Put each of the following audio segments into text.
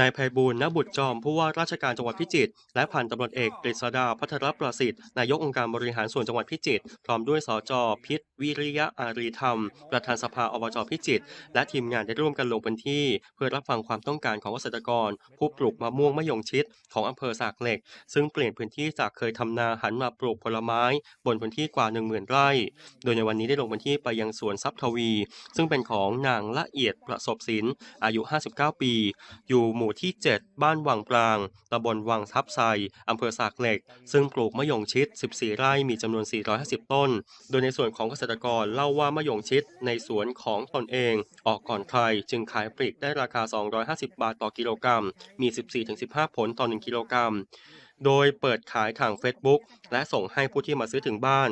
นายไพบูลณบุตรจอมผู้ว่าราชการจังหวัดพิจิตรและพันตำรวจเอกกฤษดาพัทรประสิทธิ์นายกองค์การบริหารส่วนจังหวัดพิจิตรพร้อมด้วยสจพิษวิริยะอารีธรรม ประธานสภาอบจพิจิตรและทีมงานได้ร่วมกันลงพื้นที่ เพื่อรับฟังความต้องการของเกษตรกร ผู้ปลูกมะม่วงมะยงชิดของอำเภอสากเหล็ก ซึ่งเปลี่ยนพื้นที่จากเคยทำนาหันมาปลูกผลไม้ บนพื้นที่กว่า 10,000 ไร่ โดยในวันนี้ได้ลงพื้นที่ไปยังสวนทรัพย์ทวี ซึ่งเป็นของนางละเอียดประสบศิลป์อายุ 59 ปี อยู่หมูู่่ที่ 7 บ้านวังปราง ตำบลวังทับไซอำเภอสากเหล็ก ซึ่งปลูกมะยงชิด 14 ไร่มีจำนวน 450 ต้น โดยในส่วนของเกษตรกรเล่าว่ามะยงชิดในสวนของตนเอง ออกก่อนใครจึงขายปลีกได้ราคา 250 บาทต่อกิโลกรัม มี 14-15 ผลต่อ 1 กิโลกรัมโดยเปิดขายทาง Facebook และส่งให้ผู้ที่มาซื้อถึงบ้าน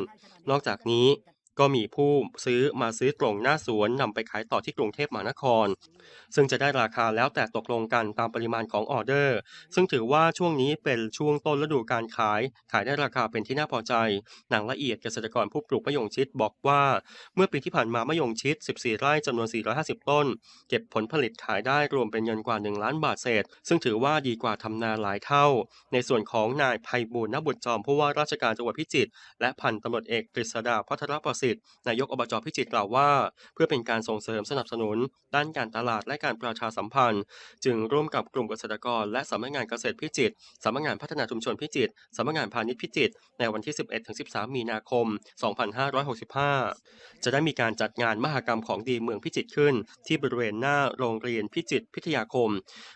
นอกจากนี้ ก็มีผู้ซื้อมาซื้อตรงหน้าสวนนำไปขายต่อที่กรุงเทพมหานคร ซึ่งจะได้ราคาแล้วแต่ตกลงกันตามปริมาณของออเดอร์ ซึ่งถือว่าช่วงนี้เป็นช่วงต้นฤดูการขาย ขายได้ราคาเป็นที่น่าพอใจ นางละเอียดเกษตรกรผู้ปลูกมะยงชิดบอกว่า เมื่อปีที่ผ่านมามะยงชิด 14 ไร่จำนวน 450 ต้น เก็บผลผลิตขายได้รวมเป็นเงินกว่า 1 ล้านบาทเศษ ซึ่งถือว่าดีกว่าทำนาหลายเท่า ในส่วนของนายไพบูลนบุตรจอมผู้ว่าราชการจังหวัดพิจิตรและพันตำรวจเอกกฤษดาพัทรประสิทธิ์นายกอบจพิจิตรกล่าวว่า เพื่อเป็นการส่งเสริมสนับสนุน ด้านการตลาดและการประชาสัมพันธ์ จึงร่วมกับกลุ่มเกษตรกร และสำนักงานเกษตรพิจิตรสำนักงานพัฒนาชุมชนพิจิตรสำนักงานพาณิชย์พิจิตรในวันที่ 11-13 มีนาคม 2565 จะได้มีการจัดงานมหกรรมของดีเมืองพิจิตรขึ้น ที่บริเวณหน้าโรงเรียนพิจิตรพิทยาคม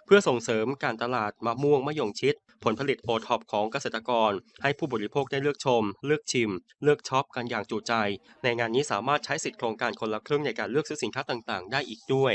เพื่อส่งเสริมการตลาดมะม่วงมะยงชิด ผลผลิตโอท็อปของเกษตรกร ให้ผู้บริโภคได้เลือกชม เลือกชิม เลือกช็อปกันอย่างจุใจ ในงานนี้สามารถใช้สิทธิโครงการคนละครึ่งในการเลือกซื้อสินค้าต่างๆ ได้อีกด้วย